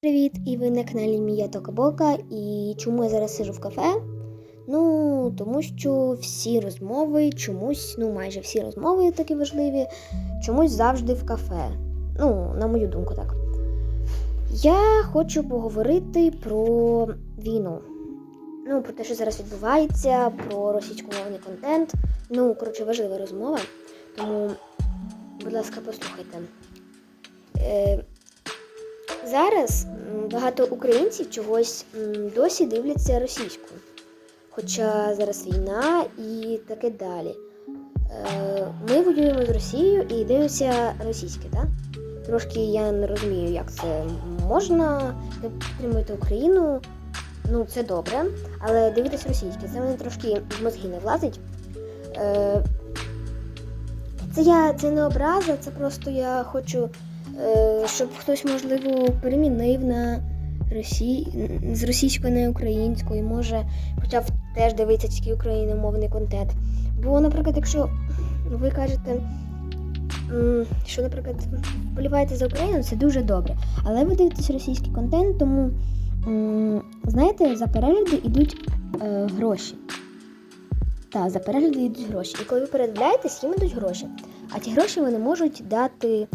Привіт! І ви на каналі Мія Токабока. І чому я зараз сижу в кафе? Ну, тому що всі розмови чомусь, ну майже всі розмови такі важливі, чомусь завжди в кафе. Ну, на мою думку, так. Я хочу поговорити про війну. Ну, про те, що зараз відбувається, про російськомовний контент. Ну, коротше, важлива розмова. Тому, будь ласка, послухайте. Е, Зараз багато українців чогось досі дивляться російською. Хоча зараз війна і таке далі. Е, Ми воюємо з Росією і дивимося російське, так? Трошки я не розумію, як це можна Ви підтримуєте Україну. Ну, це добре, але дивитись російське, це мене трошки в мозги не влазить. Е, Це я це не образа, це просто я хочу щоб хтось, можливо, перемінив на Росі... з російської на українську може хоча б теж дивитися тільки україномовний контент. Бо, наприклад, якщо ви кажете, що, наприклад, вболіваєте за Україну, це дуже добре. Але ви дивитесь російський контент, тому знаєте, за перегляди йдуть е, гроші. Так, за перегляди йдуть гроші. І коли ви передивляєтесь, їм йдуть гроші. А ті гроші вони можуть дати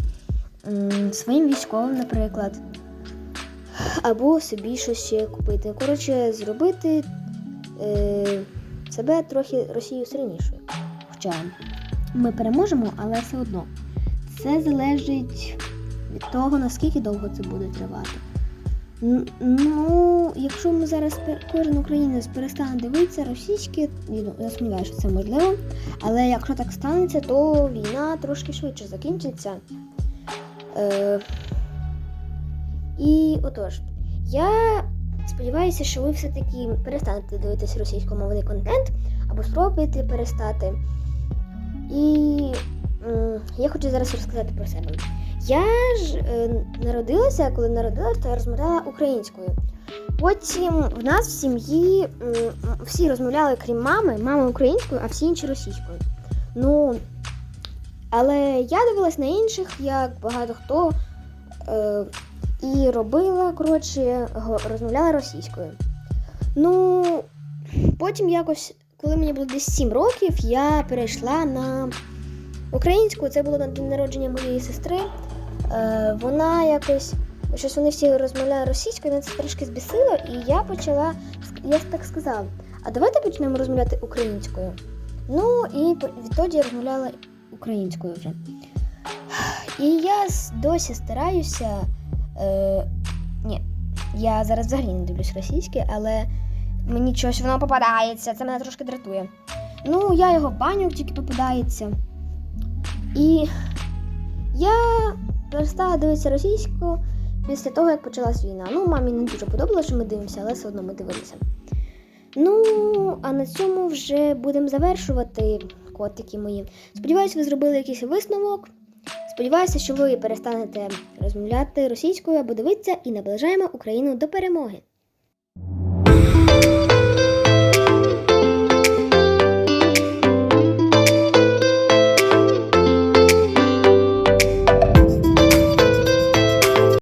своїм військовим, наприклад, або собі щось ще купити. Коротше, зробити е, себе трохи Росію сильнішою. Хоча ми переможемо, але все одно все залежить від того, наскільки довго це буде тривати. Ну, якщо ми зараз кожен українець перестане дивитися російське, ну, я сумніваюся, що це можливо. Але якщо так станеться, то війна трошки швидше закінчиться. Е, і отож, я сподіваюся, що ви все-таки перестанете дивитися російськомовний контент або спробуєте перестати. І м, я хочу зараз розказати про себе. Я ж е, народилася, коли народилася, то я розмовляла українською. Потім в нас в сім'ї всі розмовляли, крім мами, мама українською, а всі інші російською. Ну, але я дивилась на інших, як багато хто е, і робила, коротше, розмовляла російською. Ну, потім якось, коли мені було десь 7 років, я перейшла на українську. Це було на день народження моєї сестри. Е, вона якось, щось вони всі розмовляли російською, мене це трошки збісило, і я почала, я так сказала, а давайте почнемо розмовляти українською. Ну і відтоді я розмовляла українською вже. І я досі стараюся. Е, ні, я зараз взагалі не дивлюсь російське, але мені щось воно попадається, це мене трошки дратує. Ну, я його баню тільки попадається. І я перестала дивитися російську після того, як почалась війна. Ну, мамі не дуже подобалося, що ми дивимося, але все одно ми дивилися. Ну, а на цьому вже будемо завершувати котики мої. Сподіваюся, ви зробили якийсь висновок. Сподіваюся, що ви перестанете розмовляти російською або дивитися і наближаємо Україну до перемоги.